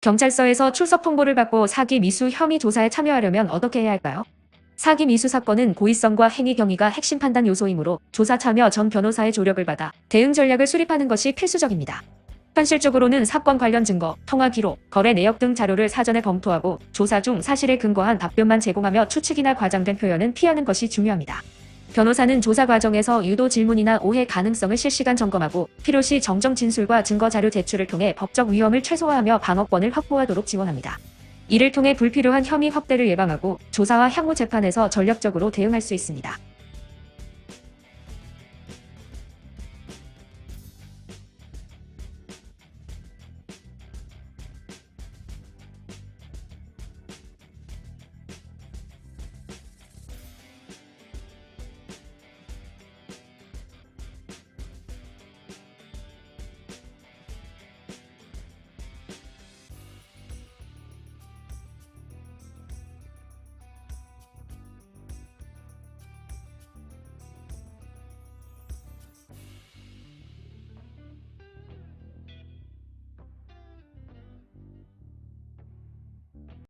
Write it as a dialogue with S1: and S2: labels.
S1: 경찰서에서 출석 통보를 받고 사기 미수 혐의 조사에 참여하려면 어떻게 해야 할까요? 사기 미수 사건은 고의성과 행위 경위가 핵심 판단 요소이므로 조사 참여 전 변호사의 조력을 받아 대응 전략을 수립하는 것이 필수적입니다. 현실적으로는 사건 관련 증거, 통화 기록, 거래 내역 등 자료를 사전에 검토하고 조사 중 사실에 근거한 답변만 제공하며 추측이나 과장된 표현은 피하는 것이 중요합니다. 변호사는 조사 과정에서 유도 질문이나 오해 가능성을 실시간 점검하고 필요시 정정 진술과 증거 자료 제출을 통해 법적 위험을 최소화하며 방어권을 확보하도록 지원합니다. 이를 통해 불필요한 혐의 확대를 예방하고 조사와 향후 재판에서 전략적으로 대응할 수 있습니다.